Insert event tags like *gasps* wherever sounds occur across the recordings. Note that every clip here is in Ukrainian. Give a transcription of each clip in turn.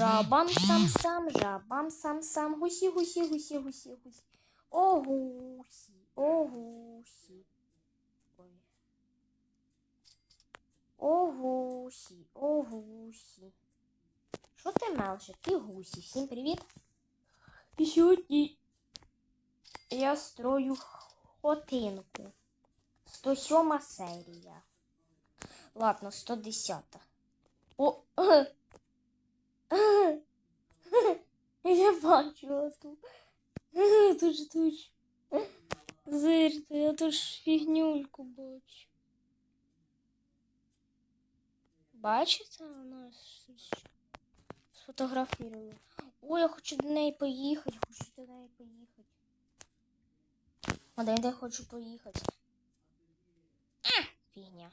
Жабам сам сам, жабам сам сам, гусі, гусі, гусі, гусі, гусі. О, гусі, о, гусі. О, гусі, о, гусі. Що ти мелше? Ти гусі. Всім привіт. І сьогодні я строю хотинку. 107 серія. Ладно, 110. О! *laughs* Я бачила тут. *laughs* Тут ж тут. Зирте, я тут ж фігнюльку бачу. Бачите, вона сфотографувала. О, я хочу до неї поїхати, хочу до неї поїхати. А де я хочу поїхати? А, фігня.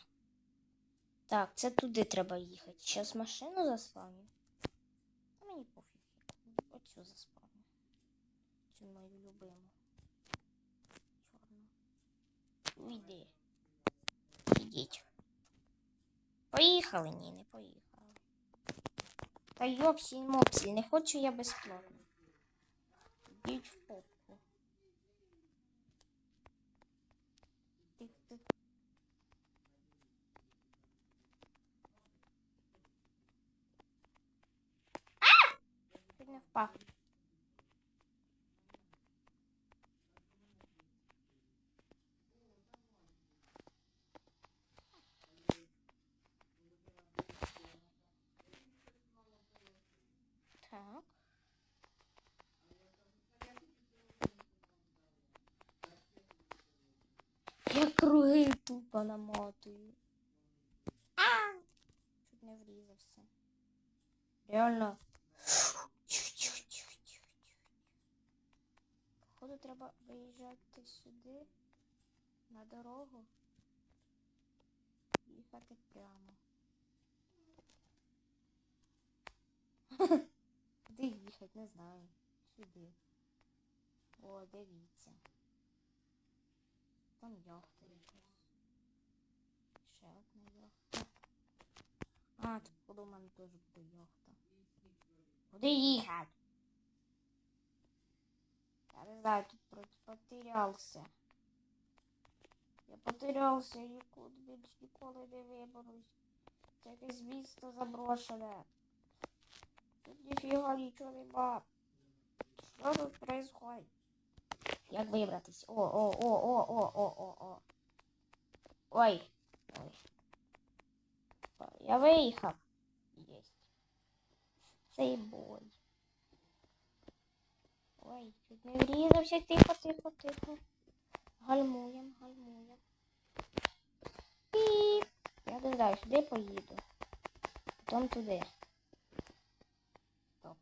Так, це туди треба їхати. Зараз машину заспавню. Оцю заспавню. Цю мою любиму. Чорну. Уйди. Ідіть. Поїхали? Ні, не поїхали. Та йопсіль мопсіль, не хочу я безплатно. Ідіть в попку. Тих, тих. Впав. Так. Я круги тупо намотую. А! Чуть не врізався. Реально. Походу треба виїжджати сюди на дорогу. Їхати прямо. *laughs* Куди їхати, не знаю. Сюди. О, дивіться. Там яхта якась. Ще одна яхта. А, тут в мене теж буде яхта. Куди їхати? Знаю, тут потерялся. Я потерялся і нікуди більш ніколи не виберусь. Це якесь місто заброшене. Тут ніфіга нічого нема. Що тут происходит? Як вибратись? О, о, о, о, о, о, о, о. Ой. Ой. Я виїхав. Єсть. Цей бой. Ой, чуть не врізався, тихо, тихо, тихо. Гальмуєм, гальмуєм. Піп. Я не знаю, сюди поїду. Потім туди. Стоп.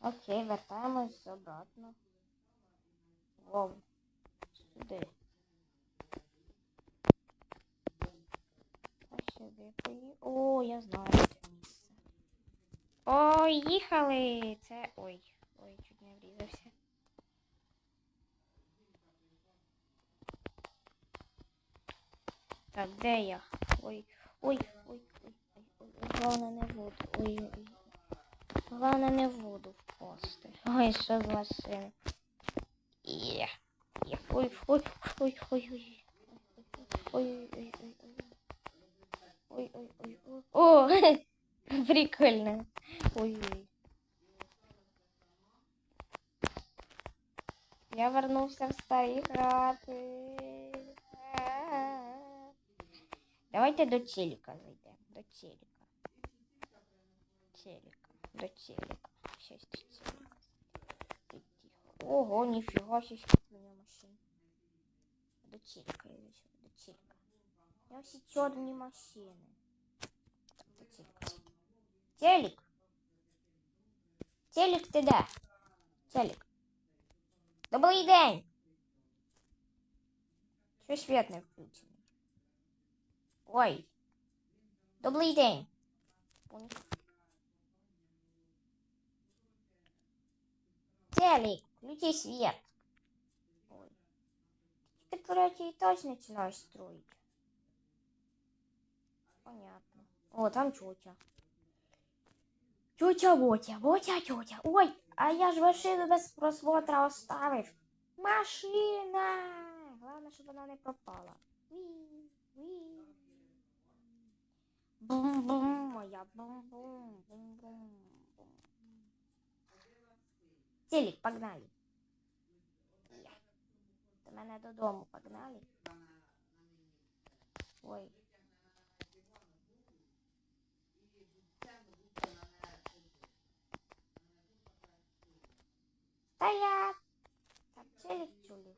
Окей, вертаємось обратно. Вов. Сюди. А сюди поїду. О, я знаю це місце. Ой, їхали! Це. Ой, чуть не врізався. Так, де я? Ой, ой, ой, ой, ой, головне не воду. Ой, ой. Головне не воду впасти. Ой, що з машини. Є. Є. Ой, ой, ой, ой, ой. Ой, ой, ой, ой, ой. Ой, ой, ой, ой. О, прикольно. Ой, ой. Я вернувся в старі хати. Давайте до телека зайдемо. До телека. Телека. До телека. Щас до телека. Ти тихо. Ого, ніфіга себе у мене машина. До телека я зайшов. До телека. Я всі чорні машини. Так, до телека. Телек. Телек ти де? Телек. Добрий день. Що світ не включений? Ой. Добрий день. Телек, включи свет. Ой. Ты, короче, этаж начинаешь строить. Понятно. О, там тетя. Тетя Ботя, Ботя, тетя. Ой, а я ж машину без просмотра оставив. Машина! Главное, щоб вона не пропала. Уі, уі. Бум-бум, моя бум-бум, бум-бум. бум. Телек, погнали. Я. До мене додому погнали. Ой. Я. Так, телек чулі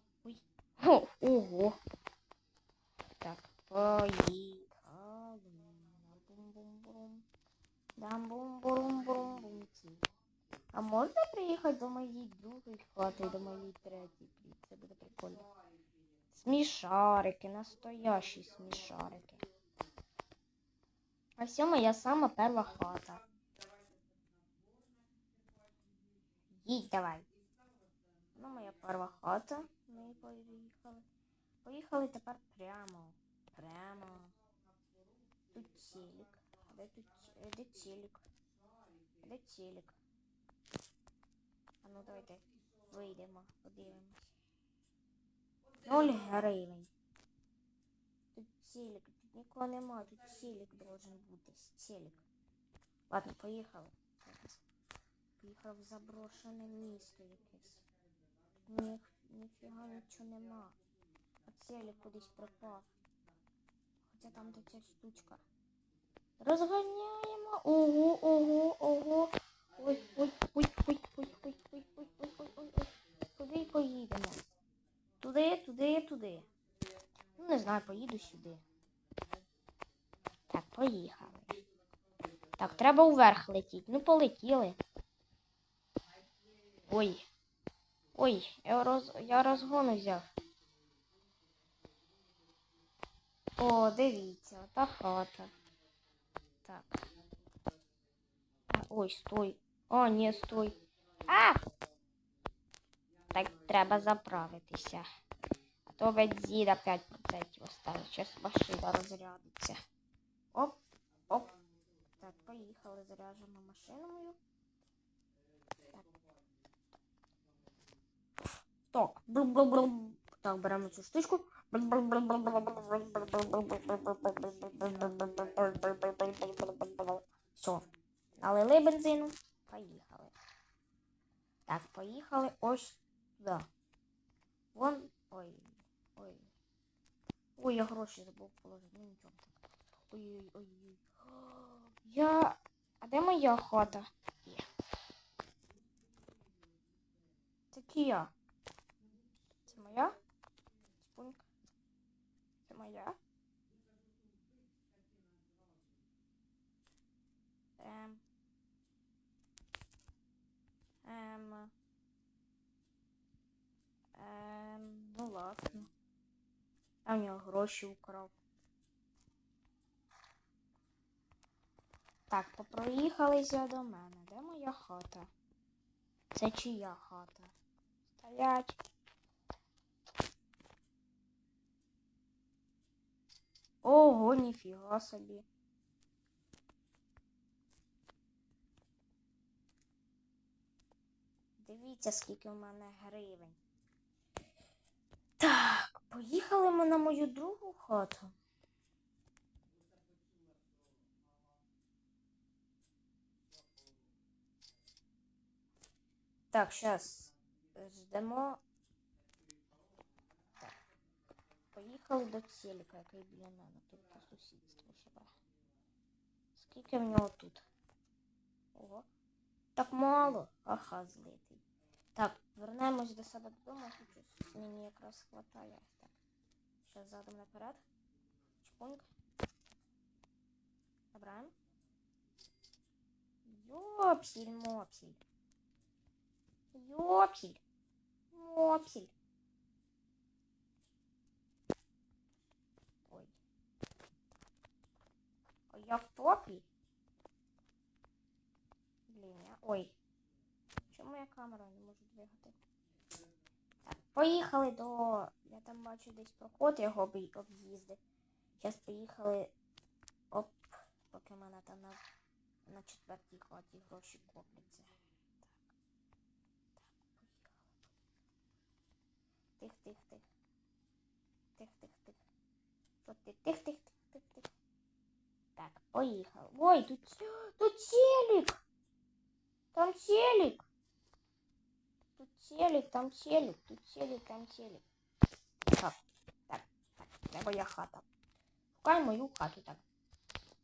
О, *laughs* ого. Так, поїхали. Дам бум-бум-бум-бум. А можна приїхати до моєї другої хати, до моєї третьої? Блін, Це прикольно. Смішарики, настоящі смішарики. А все моя сама перша хата. Їдь давай. Ну, моя перша хата. Ми поїхали. Поїхали тепер прямо. Прямо. Тут телек. А де тут де телек? Де телек? А ну давайте вийдемо, подивимось. Ноль гривень. Тут телек, тут нікого нема, тут телек должен бути. Телек. Ладно, поїхали. Поїхав в заброшене місто якесь. Ні, ніфіга нічого нема. А телек кудись пропав. Хоча там де ця штучка. Розганяємо. Ого, ого, ого. Ой, ой, ой, ой, ой, ой, ой, ой, ой, ой, ой, ой. Куди поїдемо? Туди, туди, туди. Ну, не знаю, поїду сюди. Так, поїхали. Так, треба уверх летіти. Ну, полетіли. Ой. Ой, я, роз... я розгон взяв. О, дивіться, ота хата. Так. Ой, стой. О, ні, стой. А! Так треба заправитися. А то бензин 5% осталось. Зараз машина розрядиться. Оп, оп. Так, поїхали, заряджимо машину мою. Так. Так. Так, беремо цю штучку. Все. Налили бензину. Поїхали. Так, поїхали ось туди. Вон. Ой. Ой. Ой, я гроші забув положити. Ну нічого. Ой-ой-ой. Я. А де моя хата? Є. Це чия? Моя? Спуньк. Це моя? Ем. Ем. Ем. Ну ладно. А в нього гроші украв. Так, попроїхалися до мене. Де моя хата? Це чия хата? Стоять. Ого, ніфіга собі. Дивіться, скільки в мене гривень. Так, поїхали ми на мою другу хату. Так, зараз ждемо. поїхав до телека, який біля мене тут по сусідству сколько у в тут? о Так мало. Ага, злитий. Так, вернемось до себе додому, хочу. как раз хватает Так. Ще задом наперед. Чпуньк. Добре. ёпсель мопсель ёпсель мопсель Я в топі. Блін, я... Ой. Чому я камеру не можу двигати? Так, поїхали до. Я там бачу десь проход, його об'ї- об'їздив. Зараз поїхали. Оп, поки мене там на, на четвертій хаті гроші копляться. Так. Так, поїхали. Тих, тих, тих. Тих, тих, тих. Що ти? Тих, тих, тих. Так, поїхали. Ой, тут, тут телек! Там телек! Тут телек, там телек, тут телек, там телек. Так, так, так, де моя хата? Шукай мою хату так.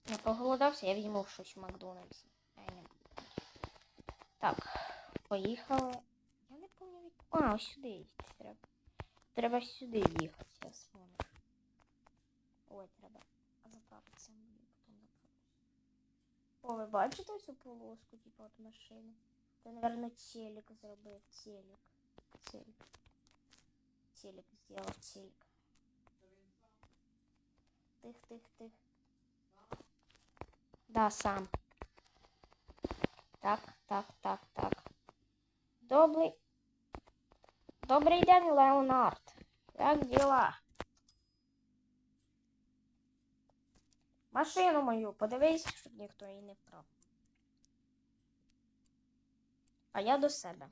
Я проголодався, я візьму щось в Макдональдсі. Так, поїхали. Я не пам'ятаю. від- А, сюди їхати треба. Треба сюди їхати, я вспомнив. Ой, треба О, ви бачите цю полоску, типу, от машини? Це, наверное, телек зробив. Телек. Телек. Телек сделал телек. Тих, тих, тих. Да, сам. Так, так, так, так. Добрий. Добрий день, Леонард. Як діла? Машину мою, подивись, щоб ніхто її не вкрав. А я до себе.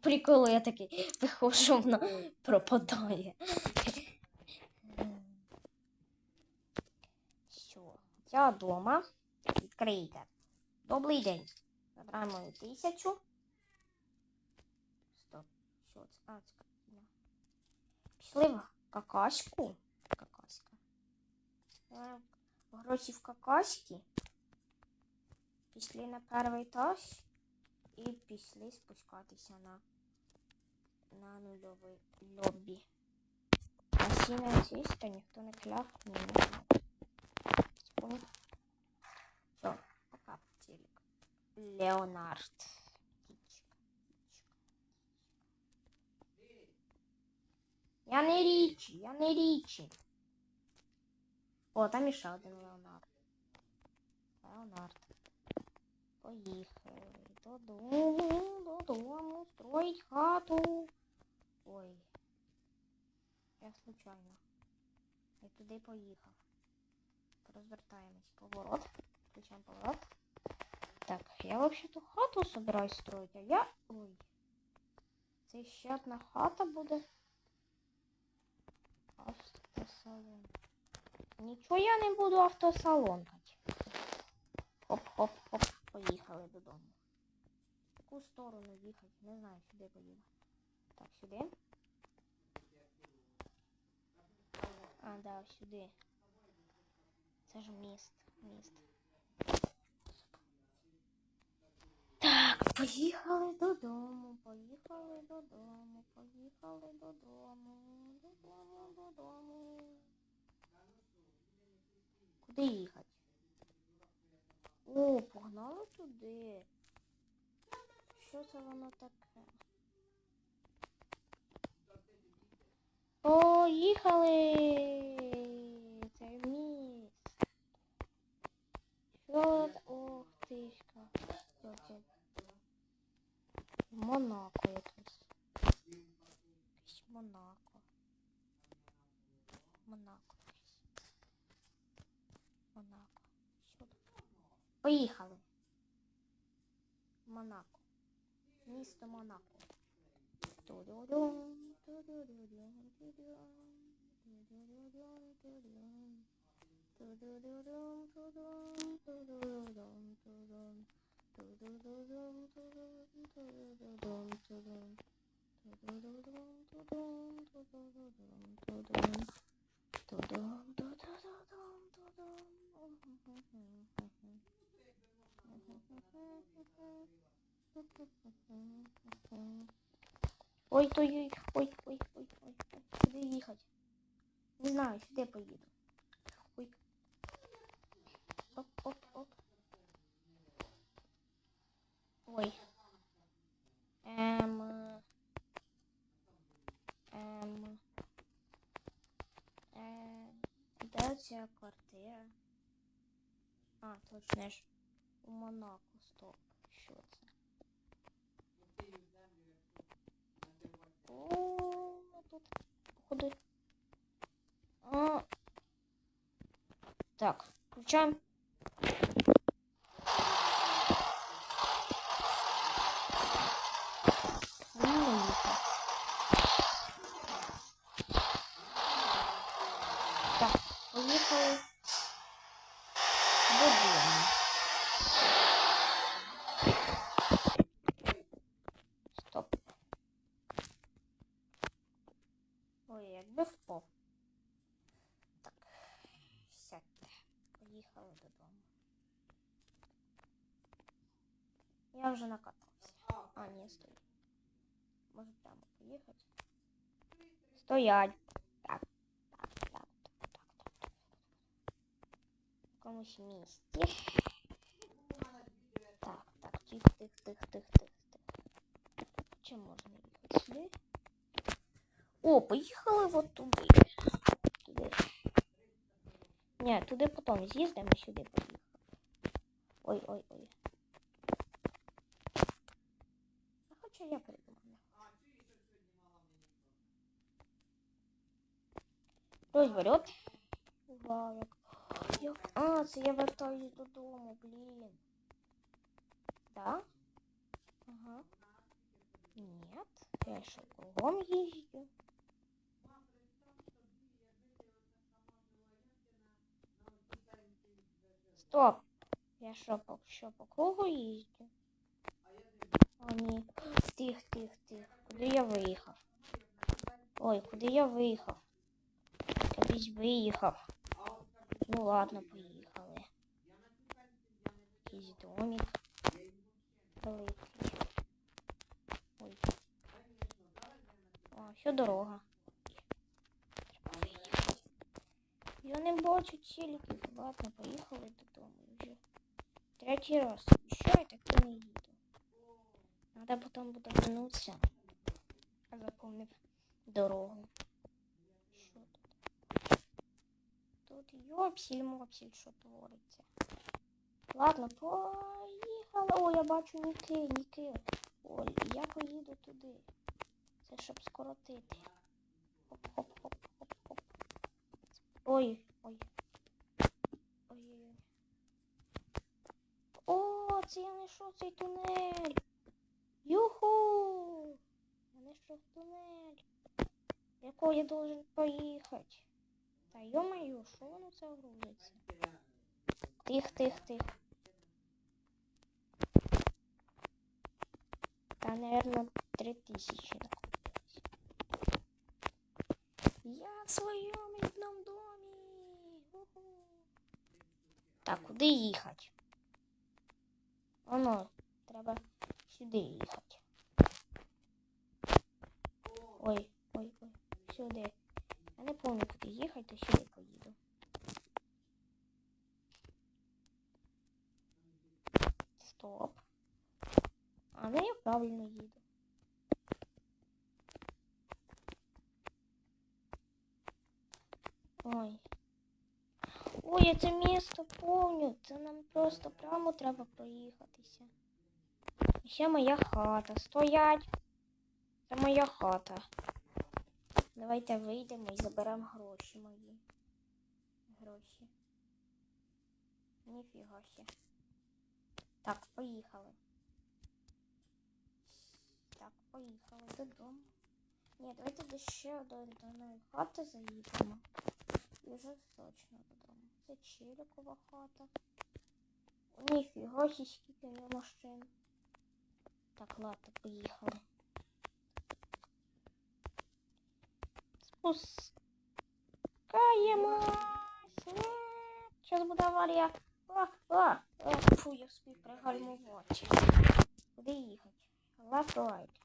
Прикол, я такий виходжу, вона пропадає. Все, я вдома. Відкрийте. Добрий день. Забирай мою тисячу. Стоп. Що це? А, це. Пішли в какашку. Какаська. Гроші в какашки. Пішли на перший етаж. І пішли спускатися на, на нульовий лобі. А сіна чисто, ніхто не кляв, не. Понял? Все, пока, телек. Леонард. Я не Річі, я не Річі. О, там іще один Леонард. Леонард. Поїхали. Додому, додому, строїть хату. Ой. Я случайно. Я туди поїхав. Розвертаємось. Поворот. Включаємо поворот. Так, я вообще-то хату собираюсь строить, а я... Ой. Це ще одна хата буде. Автосалон. Нічого я не буду автосалонкати. Хоп-хоп-хоп. Поїхали додому. В яку сторону їхати? Не знаю, сюди поїду. Так, сюди. А, да, сюди. Це ж міст. Міст. Так, поїхали додому, поїхали додому, поїхали додому, додому, додому. Куди їхати? О, погнали туди. Що це воно таке? Поїхали! Це міст. Що це? Ох тишка. Монако якесь. Якесь Монако. Монако якесь. Монако. Що тут? Поїхали. Монако. Місто Монако. Ой-ой-ой, ой-ой-ой-ой, куда ехать? Не знаю, сюди поеду. Ой. Оп, оп, оп. Ой. Ем. Ем. Ем. Де ця квартира? А, точно знаешь. Монако, стоп. Що це? О, тут, походу. А. Так, включаем. Поїхали додому. Я вже накатався. А, ні, стой. Може прямо поїхати? Стоять. Так, так, так, так, так, так, так. В якомусь місці. Так, так, тих, тих, тих, тих, тих, тих. Чи можна їхати сюди? О, поїхали от туди. Туди. Ні, туди потім з'їздимо, сюди поїхали. Ой, ой, ой. А хоча я придумаю. Хтось берет. Вау, як... як... А, це я вертаюсь додому, блін. Да? Ага. Нет, я ще кругом їздю. Стоп. Я що, по, що по кругу їздю? О, ні. Тих, тих, тих. Куди я виїхав? Ой, куди я виїхав? Кудись виїхав. Ну ладно, поїхали. Якийсь домик. Великий. Ой. О, що дорога. Треба виїхати. Я не бачу ціліків. Ладно, поїхали додому вже. Третій раз. Що я так не їду? Надо потім буде вернутися. Запомнив дорогу. Що тут? Тут йопсіль-мопсіль, що твориться. Ладно, поїхали. О, я бачу ніки, ніки. Ой, я поїду туди. Це щоб скоротити. Хоп-хоп-хоп-хоп-хоп. Ой, ой. Ой-ой-ой. О, це я знайшов цей тунель. Юху! Я знайшов тунель. Якого я должен поїхати? Та йо-моє, що воно це грузиться? Тих, тих, тих. Та, наверное, три тисячі. Я в своєму рідному домі. Так, куди їхати? Оно, треба сюди їхати. Ой, ой, ой, сюди. Я не пам'ятаю, куди їхати, то сюди поїду. Стоп. А, ну я правильно їду. Ой. Ой, я це місто помню. Це нам просто прямо треба проїхатися. І ще моя хата. Стоять. Це моя хата. Давайте вийдемо і заберемо гроші мої. Гроші. Ніфіга ще. Так, поїхали. Так, поїхали додому. Ні, давайте ще до одної хати заїдемо. І вже точно додому. Це Чирикова хата. Ніфіга скільки нього машин. Так, ладно, поїхали. Спускаємось. Зараз буде аварія. А, а, а, фу, я встиг пригальмувати. Куди їхати? Left right.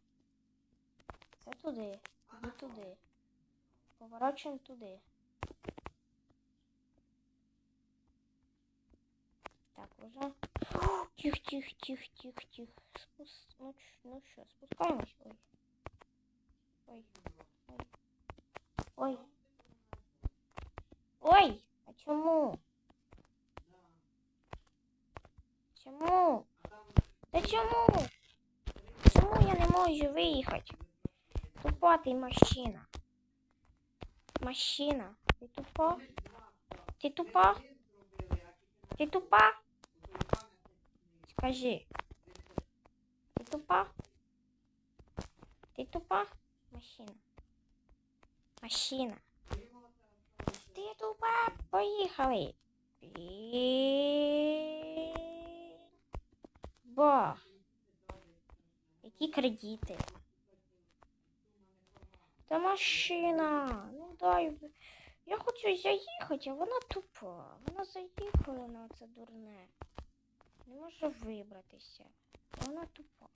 Це туди. Іди туди. Поворачуємо туди. Так, уже. Тих, тих, тих, тих, тих. Спус... Ну, ну що, спускаємось? Ой. Ой. Ой. Ой. А Чому? Чому? Та чому? Чому я не можу виїхати? Тупа ти машина. Машина. Ти тупа? Ти тупа? Ти тупа? Скажи. Ти тупа? Ти тупа? Машина. Машина. Ти тупа? Поїхали. Пі- Ба. Які кредити? Та машина. Ну дай. Я хочу заїхати, а вона тупа. Вона заїхала на це дурне. Не може вибратися. Вона тупа.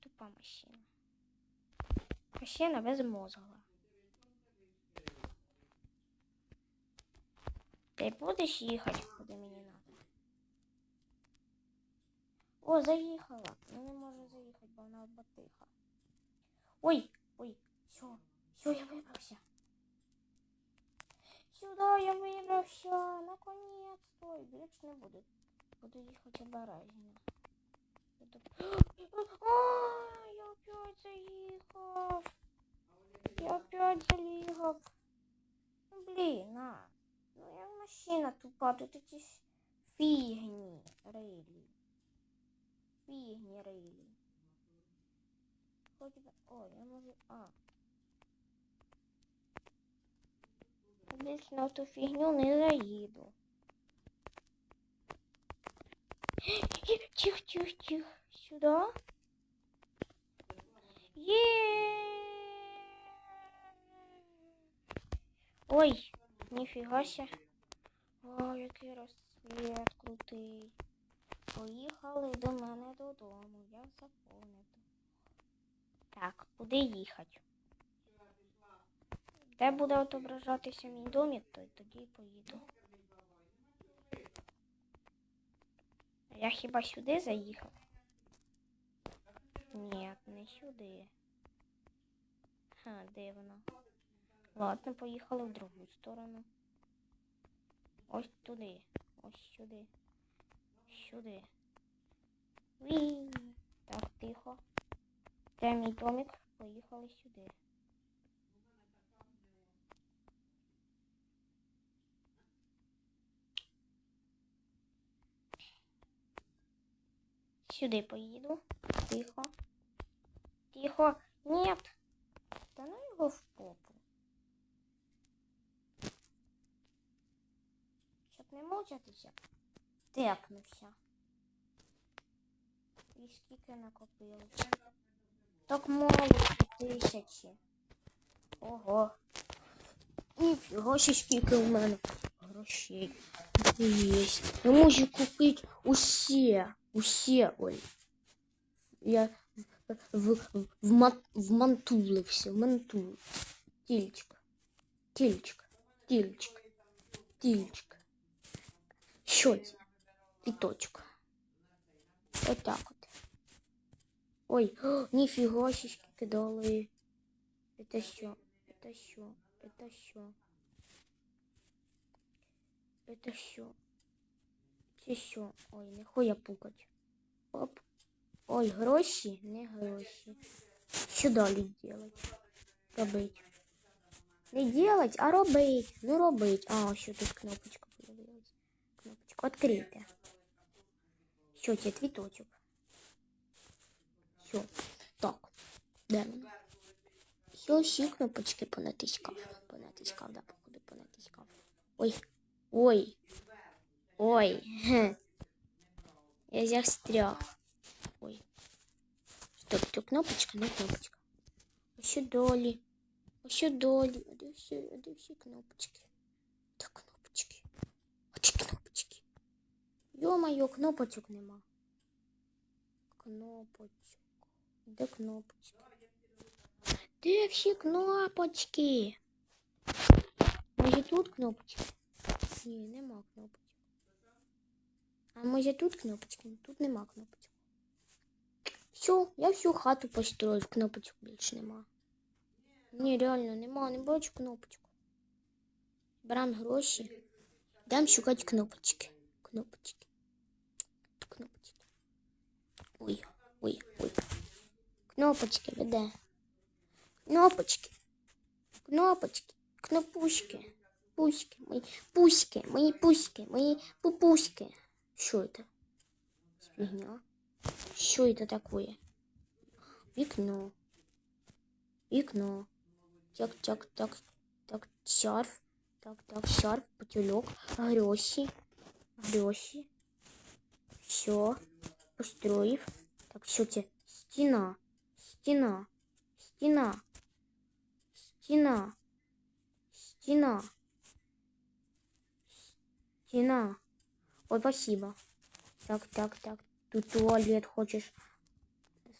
Тупа машина. Машина безмозгла. Ти будеш їхати, куди мені треба? О, заїхала. Ну не можу заїхати, бо вона батиха. Ой, ой, все, все, я вибрався. Сюда я вибрався. Наконец-то. Більше не буду. Буду їхати. Буду- *gasps* А, я опять заїхав. Я опять заїхав. Ну, блін, на. Ну, я машина тупа, тут ж фігні рейлі. Фігні рейлі. Хоч би... Ой, я можу... А. Більше на ту фігню не заїду. Тихо, тихо, тихо. Сюда. Є. Ой, ніфіга ся. О, який розсвіт крутий. Поїхали до мене додому. Я заповнив. Так, куди їхати? Де буде отображатися мій домик, то тоді поїду. Я хіба сюди заїхав? Ні, не сюди. Ха, дивно. Ладно, поїхали в другу сторону. Ось туди. Ось сюди. Сюди. Ві. Так, тихо. Де мій домик? Поїхали сюди. Сюди поїду. Тихо. Тихо. Нет. Та ну його в попу. Щоб не мучитися. Тепнувся. І скільки накопилося. Так мало тисячі. Ого. Ніфіга ще скільки в мене грошей Есть. Я можу купити усе. Усе, ой. Я в, в, в, вма- вмантулився, вмантул. Тільчик. Тільчик. Тільчик. Тільчик. Що це? Піточок. Отак от. Ой, о, ніфіга ще скільки дали. Это що? Это що? Это що? Это що? Це що? Ой, не хуя пукать. Оп. Ой, гроші, не гроші. Що далі делать? Робить. Не делать, а робить. Ну робить. А, що тут кнопочка появилась. Кнопочку відкрити. Що це цвіточок? Все. Так. Де вона? Все, всі кнопочки понатискав. Понатискав, да, походу понатискав. Ой. Ой. Ой. *laughs* Я застряг. Ой. Стоп, то кнопочка, не кнопочка. Ось долі. Ось долі. А де всі, а де всі кнопочки? Де кнопочки? Де кнопочки? Йо-моє, кнопочок нема. Кнопочок. Де кнопочки? Де всі кнопочки? Може тут кнопочки? Ні, нема кнопочок. А може тут кнопочки? Тут нема кнопочок. Все, я всю хату построїв, кнопочок більше нема. Ні, реально нема, не бачу кнопочок. Брам гроші. Дам шукати кнопочки. Кнопочки. Кнопочки. Ой, ой, ой. Кнопочки, веде. Кнопочки. Кнопочки. Кнопушки. Пуськи. Мої пуськи. Мої пуськи. Мої пупуськи. Що це? Фігня. Що это такое? Вікно. Вікно. Так, так, так, так, шарф. Так, так, шарф, потюлек, гроші, гроші. Все, построїв. Так, що це? Стіна, стіна, стіна, стіна, стіна, стіна. Ой, спасибо. Так, так, так. Тут туалет хочеш.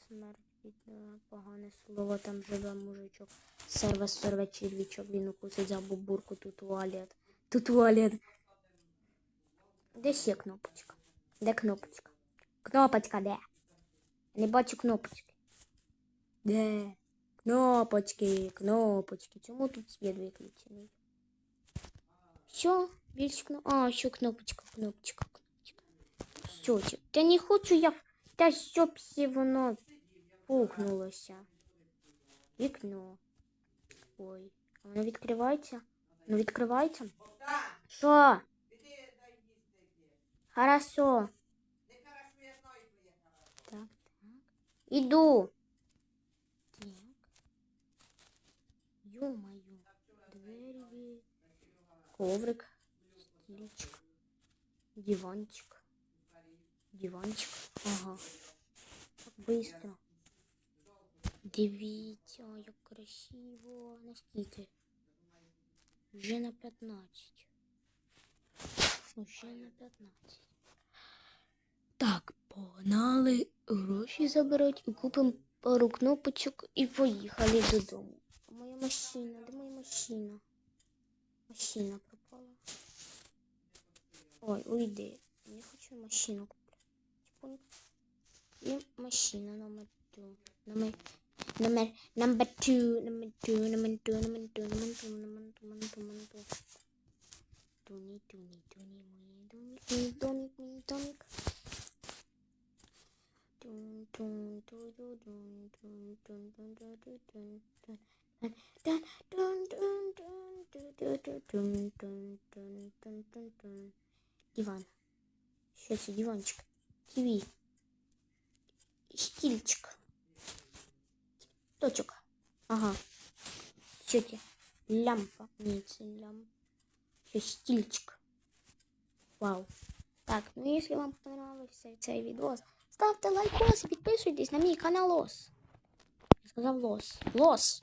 Смерть бідна, погане слово, там живе мужичок. Серве, серве, червячок, він укусить за бубурку, тут туалет. Тут туалет. Де ще кнопочка? Де кнопочка? Кнопочка, де? Не бачу кнопочки. Де? Кнопочки, кнопочки. Чому тут світ виключений? Що? Більше кно... А, що кнопочка, кнопочка, кнопочка. Що це? Та не хочу я... в- Та щоб всі воно пукнулося. Вікно. Ой, а воно відкривається? Воно відкривається? Що? Хорошо. Так, так. Іду. Так. Ё-моё. Двері. Коврик. Стільчик. Диванчик. Диванчик. Ага. Так быстро. Дивіться, як красиво. Наскільки? Вже на 15. Уже на 15. Так, погнали, гроші заберуть і купимо пару кнопочок і поїхали додому. Моя машина, де моя машина? Машина. Ой, уйди. Я хочу машину купити. Тихонько. І машина номер 2. Номер Number number two, number two, number two, number two, number two, number two, number two, number two. Тоні, тоні, тоні, мої домик, мій домик, мій домик. Тун, тун, ту, ту, тун, тун, тун, тун, ту, ту, тун, тун. Тун, тун, тун, тун, ту, ту, ту, тун, тун, тун, тун, тун, тун. Диван. Що це диванчик? ТВ. Стільчик. Точок. Ага. Що це? Лямпа. Ні, лямпа. Що стільчик. Вау. Так, ну якщо вам понравився цей відос, ставте лайкос і підписуйтесь на мій канал Лос. Я сказав Лос. Лос.